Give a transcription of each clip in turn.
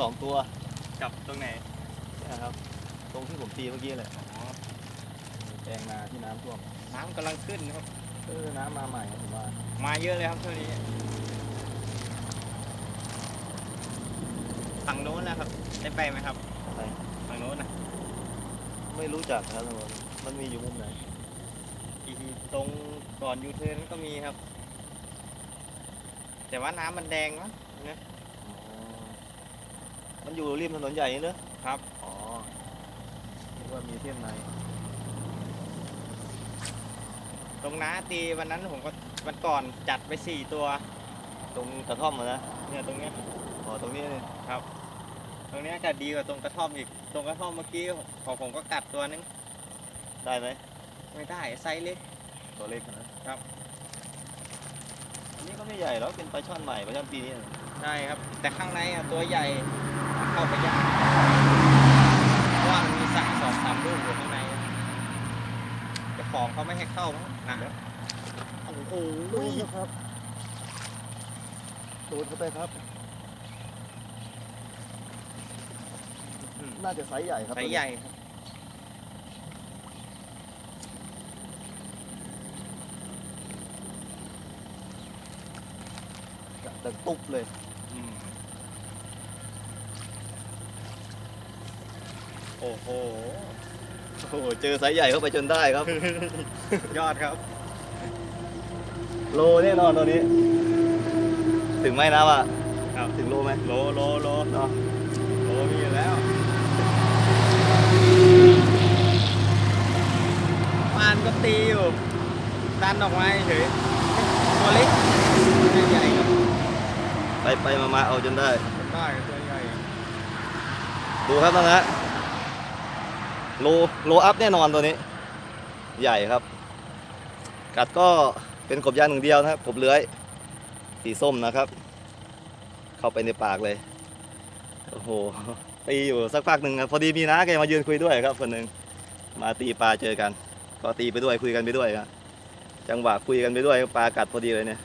สองตัวจับตรงไหนนะครับ ตรงที่ผมตีเมื่อกี้เลยอ๋อแปลงนาที่น้ำท่วมน้ำกำลังขึ้นนะครับเออน้ำมาใหม่ครับผมว่า มาเยอะเลยครับช่วงนี้ฝั่งโน้นนะครับ ได้ไปไหมครับอะไรฝั่งโน้นนะไม่รู้จักครับทุกคนมันมีอยู่มุมไหนอีกตรงก่อนยูเทิร์นก็มีครับ แต่ว่าน้ำมันแดงมั้งนะอ๋อ มันอยู่ริมถนนใหญ่นี่เนอะครับ อ๋อคิดว่ามีเส้นในตรงน้าตีวันนั้นผมก็วันก่อนจัดไปสี่ตัว ตรงกระท่อมอะนะเนี่ยตรงเนี้ยอ๋อตรงนี้เลยตรงเนี้ยกัดดีกว่าตรงกระท่อมอีก ตรงกระท่อมเมื่อกี้ของผมก็กัดตัวนึงได้ไหมไม่ได้ไซส์เล็ก ตัวเล็กนะครับ อันนี้ก็ไม่ใหญ่หรอกเป็นปลาช่อนใหม่ปลาช่อนปีนี้นะ ได้ครับ แต่ข้างในอะตัวใหญ่ เข้าไปยากเพราะว่ามันมีสระสองสามลูกอยู่ข้างในเจ้าของเขาไม่ให้เข้ามั้งนะโอ้โหครับโดดเข้าไปครับอืมน่าจะไซส์ใหญ่ครับไซส์ใหญ่ครับดังตุ๊บเลย อืม โอ้โห โอ้โห เจอไซส์ใหญ่เข้าไปจนได้ครับ ยอดครับ โลแน่นอนตัวนี้ ถึงไหมนะวะครับ ถึงโลไหมโลโลโลเนาะโลมีอยู่แล้ว ปานก็ตีอยู่ ดันออกมาเฉยตัวเล็กตัวใหญ่ครับไปไปมามาเอาจนได้ ได้ตัวใหญ่ ดูครับนะฮะ โลโลอัพแน่นอนตัวนี้ ใหญ่ครับ กัดก็เป็นกบยางหนึ่งเดียวนะครับกบเลื้อย สีส้มนะครับ เข้าไปในปากเลย โอ้โหตีอยู่สักพักหนึ่งครับพอดีมีน้าแกมายืนคุยด้วยครับคนหนึ่งมาตีปลาเจอกัน ก็ตีไปด้วยคุยกันไปด้วยครับจังหวะคุยกันไปด้วยปลากัดพอดีเลยเนี่ย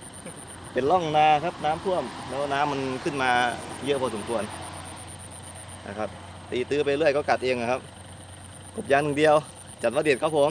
เป็นร่องนาครับน้ำท่วม แล้วน้ำมันขึ้นมาเยอะพอสมควรนะครับ ตีตื้อไปเรื่อยก็กัดเองอะครับ กบยางหนึ่งเดียว จัดว่าเด็ดครับผม